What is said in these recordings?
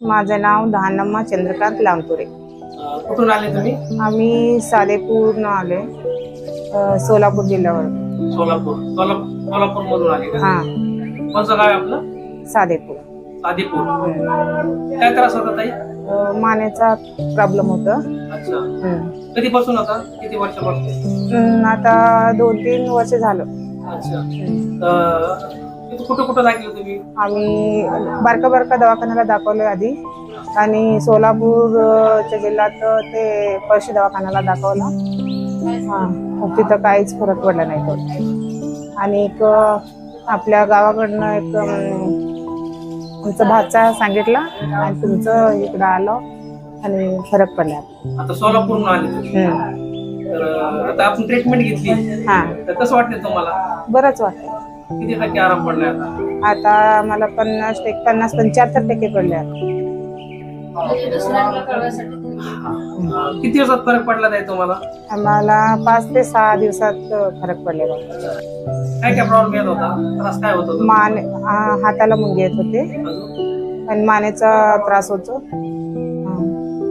माझं नाव धानम्मा चंद्रकांत लांबपुरे अं, कुठून आले तुम्ही? आम्ही सादेपूरनं आले अ, सोलापूर जिल्ह्यावर सोलापूर. सोलापूर सोलापूर मधून आले का? हा. कोणचं गाव आहे आपलं? साधीपूर हम्म. काय त्रास होता ताई? अ, मानेचा प्रॉब्लेम होता. अच्छा. हम्म. कधीपासून होता? किती वर्षापासून? हम्म, आता दोन तीन वर्ष झालं. अच्छा. हम्म. तर तिथं कुठं कुठं लागले तुम्ही? आम्ही बारका बारका दवाखान्याला दाखवलं आधी. आणि सोलापूरच्या जिल्ह्यात ते पळशी दवाखान्याला दाखवला. हा तिथं काहीच फरक पडला नाही तो. आणि एक आपल्या गावाकडनं एक अं, आमचा भाचा सांगितला आणि तुमचं इकडं आलं आणि फरक पडला. आता आले. तर आता आपण ट्रीटमेंट घेतली. हा. तर कसं वाटतंय तुम्हाला? बरंच वाटतं किती टक्के आराम पडलाय आता आता मला पन्नास टक्के पन्नास पंच्याहत्तर टक्के पडले. अं, किती दिवसात फरक पडला ताई तुम्हाला आम्हाला पाच ते सहा दिवसात फरक पडलेला काय काय प्रॉब्लेम येत होता त्रास काय होत होता मान आ, हाताला मुंगे येत होते अजून? आणि मानेचा त्रास होतो.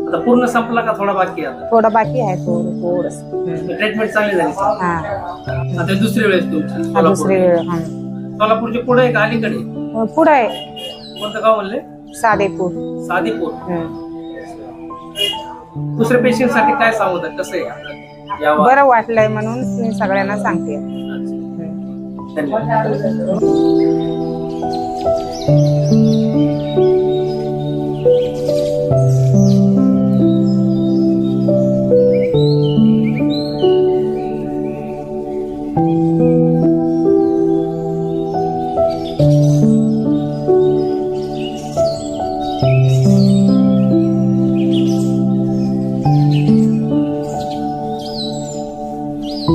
आता पूर्ण संपला का थोडा बाकी आहे थोडं बाकी आहे थोडं. थोडस. आता ट्रीटमेंट चांगली झाली हा. आता ही दुसरी वेळेस तुमची सोलापूर दुसरी वेळ हा. पुढे आहे का अलीकडे? पुढं आहे. कोणतं गाव म्हणले? सादेपूर. साधीपूर हम्म. दुसऱ्या पेशंटसाठी काय सांगू तर कसं आहे? यावं. बरं वाटलंय म्हणून मी सगळ्यांना सांगते. अच्छा. धन्यवाद.